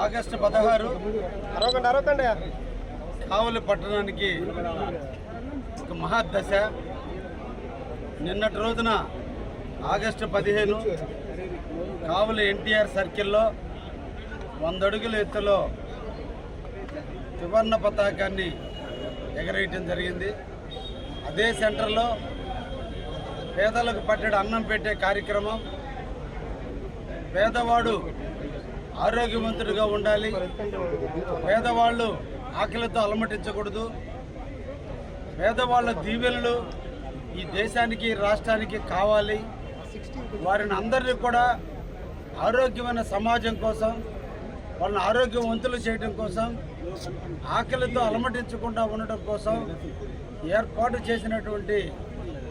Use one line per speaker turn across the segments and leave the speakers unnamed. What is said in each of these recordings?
August పదహారు కావలి పట్టణానికి ఒక మహాదశ. నిన్నటి రోజున ఆగస్టు పదిహేను కావలి ఎన్టీఆర్ సర్కిల్లో వంద అడుగుల ఎత్తులో త్రివర్ణ పతాకాన్ని ఎగరేయటం జరిగింది. అదే సెంటర్లో పేదలకు పట్టెడు అన్నం పెట్టే కార్యక్రమం. పేదవాడు ఆరోగ్యవంతుడిగా ఉండాలి. పేదవాళ్ళు ఆకలితో అలమటించకూడదు. పేదవాళ్ళ దీవెనలు ఈ దేశానికి రాష్ట్రానికి కావాలి. వారిని అందరినీ కూడా ఆరోగ్యమైన సమాజం కోసం వాళ్ళని ఆరోగ్యవంతులు చేయడం కోసం ఆకలితో అలమటించకుండా ఉండటం కోసం ఏర్పాటు చేసినటువంటి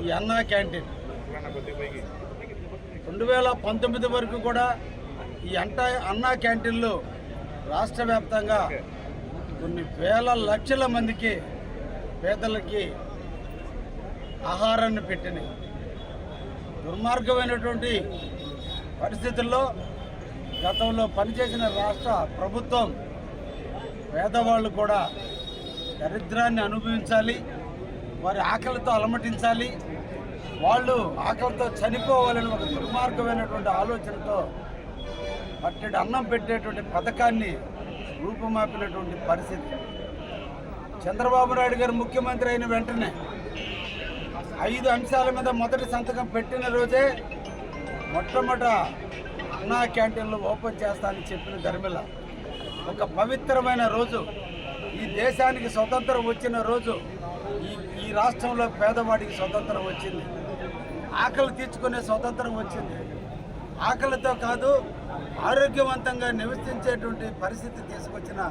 ఈ అన్నా క్యాంటీన్. రెండు వేల పంతొమ్మిది వరకు కూడా ఈ అంట అన్నా క్యాంటీన్లు రాష్ట్ర వ్యాప్తంగా కొన్ని వేల లక్షల మందికి పేదలకి ఆహారాన్ని పెట్టినాయి. దుర్మార్గమైనటువంటి పరిస్థితుల్లో గతంలో పనిచేసిన రాష్ట్ర ప్రభుత్వం పేదవాళ్ళు కూడా దరిద్రాన్ని అనుభవించాలి వారి ఆకలితో అలమటించాలి వాళ్ళు ఆకలితో చనిపోవాలని ఒక దుర్మార్గమైనటువంటి ఆలోచనతో పట్టెడు అన్నం పెట్టేటువంటి పథకాన్ని రూపుమాపినటువంటి పరిస్థితి. చంద్రబాబు నాయుడు గారు ముఖ్యమంత్రి అయిన వెంటనే ఐదు అంశాల మీద మొదటి సంతకం పెట్టిన రోజే మొట్టమొదట అన్నా క్యాంటీన్లు ఓపెన్ చేస్తానని చెప్పిన ధర్మిల ఒక పవిత్రమైన రోజు ఈ దేశానికి స్వతంత్రం వచ్చిన రోజు ఈ ఈ రాష్ట్రంలో పేదవాడికి స్వతంత్రం వచ్చింది. ఆకలి తీర్చుకునే స్వతంత్రం వచ్చింది. ఆకలితో కాదు ఆరోగ్యవంతంగా నివసించేటువంటి పరిస్థితి తీసుకొచ్చిన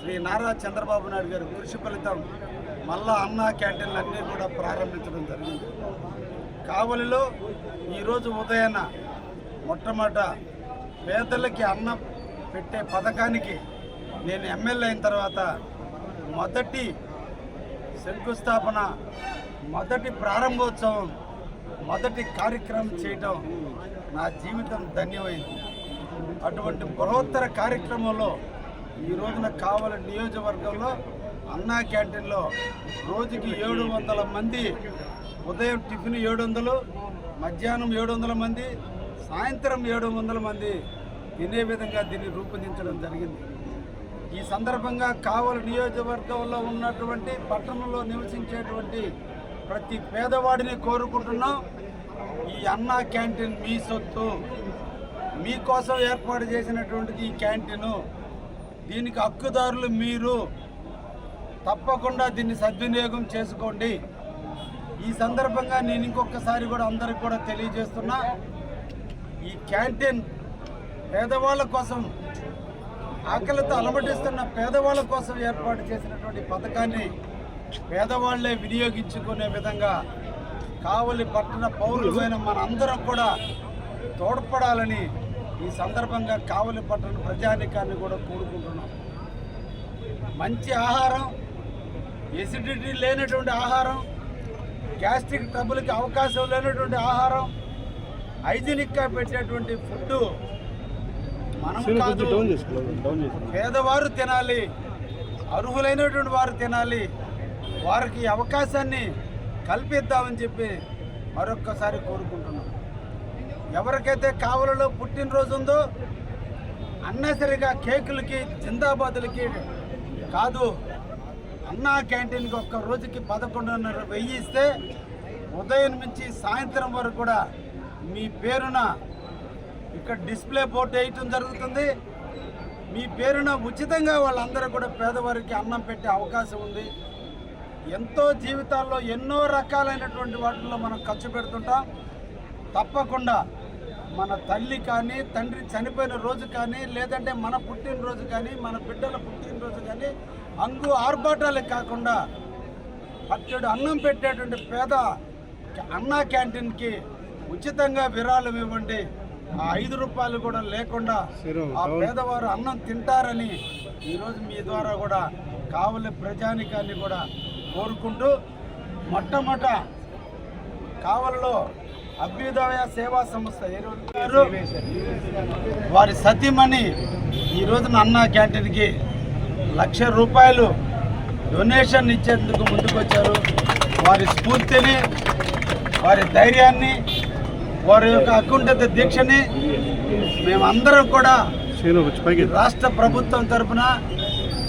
శ్రీ నారా చంద్రబాబు నాయుడు గారి కృషి ఫలితం మళ్ళా అన్న క్యాంటీన్లు అన్నీ కూడా ప్రారంభించడం జరిగింది. కావలిలో ఈరోజు ఉదయాన్న మొట్టమొదట పేదలకి అన్నం పెట్టే పథకానికి నేను ఎమ్మెల్యే అయిన తర్వాత మొదటి శంకుస్థాపన మొదటి ప్రారంభోత్సవం మొదటి కార్యక్రమం చేయటం నా జీవితం ధన్యమైంది. అటువంటి బృహత్తర కార్యక్రమంలో ఈ రోజున కావలి నియోజకవర్గంలో అన్నా క్యాంటీన్లో రోజుకి ఏడు వందల మంది ఉదయం టిఫిన్ ఏడు వందలు మధ్యాహ్నం ఏడు వందల మంది సాయంత్రం ఏడు వందల మంది తినే విధంగా దీన్ని రూపొందించడం జరిగింది. ఈ సందర్భంగా కావలి నియోజకవర్గంలో ఉన్నటువంటి పట్టణంలో నివసించేటువంటి ప్రతి పేదవాడిని కోరుకుంటున్నాం. ఈ అన్నా క్యాంటీన్ మీ సొత్తు. మీకోసం ఏర్పాటు చేసినటువంటిది ఈ క్యాంటీను దీనికి హక్కుదారులు మీరు తప్పకుండా దీన్ని సద్వినియోగం చేసుకోండి. ఈ సందర్భంగా నేను ఇంకొకసారి కూడా అందరికి కూడా తెలియజేస్తున్నా ఈ క్యాంటీన్ పేదవాళ్ళ కోసం ఆకలితో అలమటిస్తున్న పేదవాళ్ళ కోసం ఏర్పాటు చేసినటువంటి పథకాన్ని పేదవాళ్ళే వినియోగించుకునే విధంగా కావలి పట్టణ పౌరులమైన మనందరం కూడా తోడ్పడాలని ఈ సందర్భంగా కావలి పట్టణ ప్రజానికాన్ని కూడా కోరుకుంటున్నాం. మంచి ఆహారం ఎసిడిటీ లేనటువంటి ఆహారం గ్యాస్ట్రిక్ ట్రబుల్కి అవకాశం లేనటువంటి ఆహారం హైజీనిక్గా పెట్టేటువంటి ఫుడ్ మనం కాదు. పేదవారు తినాలి అర్హులైనటువంటి వారు తినాలి వారికి అవకాశాన్ని కల్పిద్దామని చెప్పి మరొక్కసారి కోరుకుంటున్నాం. ఎవరికైతే కావలలో పుట్టినరోజు ఉందో అన్నసరిగా కేకులకి జిందాబాదులకి కాదు అన్నా క్యాంటీన్కి ఒక్క రోజుకి పదకొండున్నర వెయ్యి ఇస్తే ఉదయం నుంచి సాయంత్రం వరకు కూడా మీ పేరున ఇక్కడ డిస్ప్లే బోర్డు వేయటం జరుగుతుంది. మీ పేరున ఉచితంగా వాళ్ళందరూ కూడా పేదవారికి అన్నం పెట్టే అవకాశం ఉంది. ఎంతో జీవితాల్లో ఎన్నో రకాలైనటువంటి వాటిల్లో మనం ఖర్చు పెడుతుంటాం. తప్పకుండా మన తల్లి కానీ తండ్రి చనిపోయిన రోజు కానీ లేదంటే మన పుట్టినరోజు కానీ మన బిడ్డల పుట్టినరోజు కానీ అంగు ఆర్భాటాలకు కాకుండా పట్టెడు అన్నం పెట్టేటువంటి పేద అన్నా క్యాంటీన్కి ఉచితంగా విరాళం ఇవ్వండి. ఆ ఐదు రూపాయలు కూడా లేకుండా ఆ పేదవారు అన్నం తింటారని ఈరోజు మీ ద్వారా కూడా కావలి ప్రజానికాన్ని కూడా కోరుకుంటూ మొట్టమొదట కావలిలో అభ్యుదయ సేవా సంస్థ వారి సతీమణి ఈ రోజున అన్నా క్యాంటీన్కి లక్ష రూపాయలు డొనేషన్ ఇచ్చేందుకు ముందుకొచ్చారు. వారి స్ఫూర్తిని వారి ధైర్యాన్ని వారి యొక్క అకుంఠత దీక్షని మేమందరం కూడా రాష్ట్ర ప్రభుత్వం తరఫున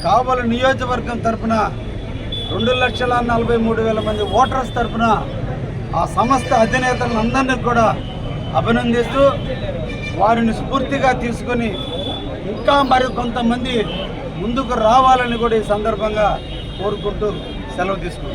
కావలి నియోజకవర్గం తరపున రెండు లక్షల నలభై మూడు వేల మంది ఓటర్స్ తరపున ఆ సంస్థ అధినేతలందరినీ కూడా అభినందిస్తూ వారిని స్ఫూర్తిగా తీసుకొని ఇంకా మరి కొంతమంది ముందుకు రావాలని కూడా ఈ సందర్భంగా కోరుకుంటూ సెలవు తీసుకుంటాం